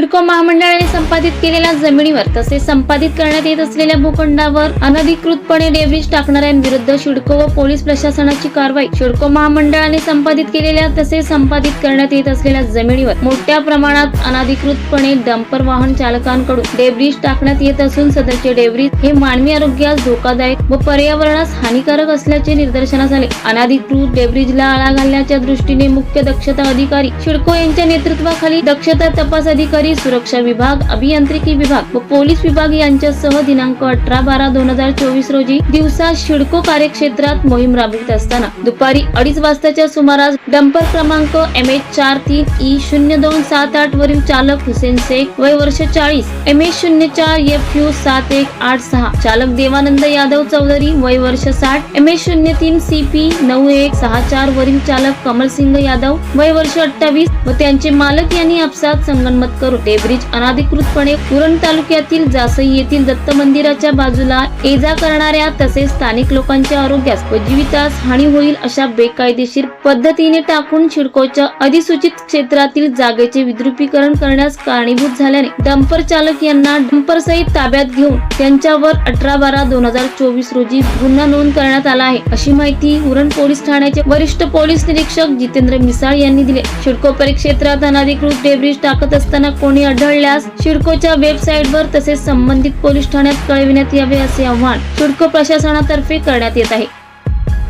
सिडको महामंडळाने संपादित केलेल्या जमिनीवर तसेच संपादित करण्यात येत असलेल्या भूखंडावर अनधिकृतपणे डेब्रिज टाकणाऱ्यांविरुद्ध सिडको व पोलीस प्रशासनाची कारवाई. सिडको महामंडळाने संपादित केलेल्या तसेच संपादित करण्यात येत असलेल्या जमिनीवर मोठ्या प्रमाणात अनधिकृतपणे डंपर वाहन चालकांकडून डेब्रिज टाकण्यात येत असून सदरचे डेब्रिज हे मानवी आरोग्यास धोकादायक व पर्यावरणास हानिकारक असल्याचे निदर्शनास आले. अनधिकृत डेब्रिजला आळा घालण्याच्या दृष्टीने मुख्य दक्षता अधिकारी शिडको यांच्या नेतृत्वाखाली दक्षता तपास अधिकारी सुरक्षा विभाग अभियांत्रिकी विभाग व पोलीस विभाग यांच्यासह दिनांक अठरा बारा दोन हजार चोवीस रोजी दिवसा शिडको कार्यक्षेत्रात मोहीम राबवित असताना दुपारी अडीच वाजताच्या सुमारास डंपर क्रमांक एम एच चार तीन ई शून्य दोन सात आठ वरील चालक हुसेन शेख वय वर्ष चाळीस एम एच शून्य चार एफ यू सात एक आठ सहा चालक देवानंद यादव चौधरी वय वर्ष साठ एम एच शून्य तीन सी पी नऊ एक सहा चार वरील चालक कमल सिंग यादव वय वर्ष अठ्ठावीस व त्यांचे मालक यांनी आपसात संगनमत करून डेब्रिज अनाधिकृतपणे उरण तालुक्यातील जासई येथील दत्त मंदिराच्या बाजूला एजा करणाऱ्या तसेच स्थानिक लोकांच्या आरोग्यास व जीवितास हानी होईल अशा बेकायदेशीर पद्धतीने टाकून शिडकोच्या अधिसूचित क्षेत्रातील जागेचे विद्रुपीकरण करण्यास कारणीभूत झाल्याने डंपर चालक यांना डंपर सहित ताब्यात घेऊन त्यांच्यावर अठरा बारा दोन हजार चोवीस रोजी गुन्हा नोंद करण्यात आला आहे. अशी माहिती उरण पोलीस ठाण्याचे वरिष्ठ पोलीस निरीक्षक जितेंद्र मिसाळ यांनी दिले. शिडको परिक्षेत्रात अनधिकृत डेब्रिज टाकत असताना कोणी आढळल्यास शिडकोच्या वेबसाईटवर तसेच संबंधित पोलीस ठाण्यात कळविण्यात यावे असे आव्हान शिडको प्रशासनातर्फे करण्यात येत आहे.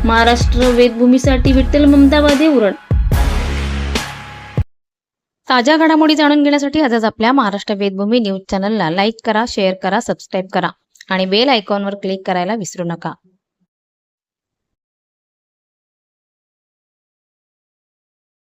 महाराष्ट्र वेदभूमीसाठी विठ्ठल ममतावादी उरण. ताज्या घडामोडी जाणून घेण्यासाठी आजच आपल्या महाराष्ट्र वेदभूमी न्यूज चॅनलला लाईक करा शेअर करा सबस्क्राईब करा आणि बेल आयकॉनवर क्लिक करायला विसरू नका.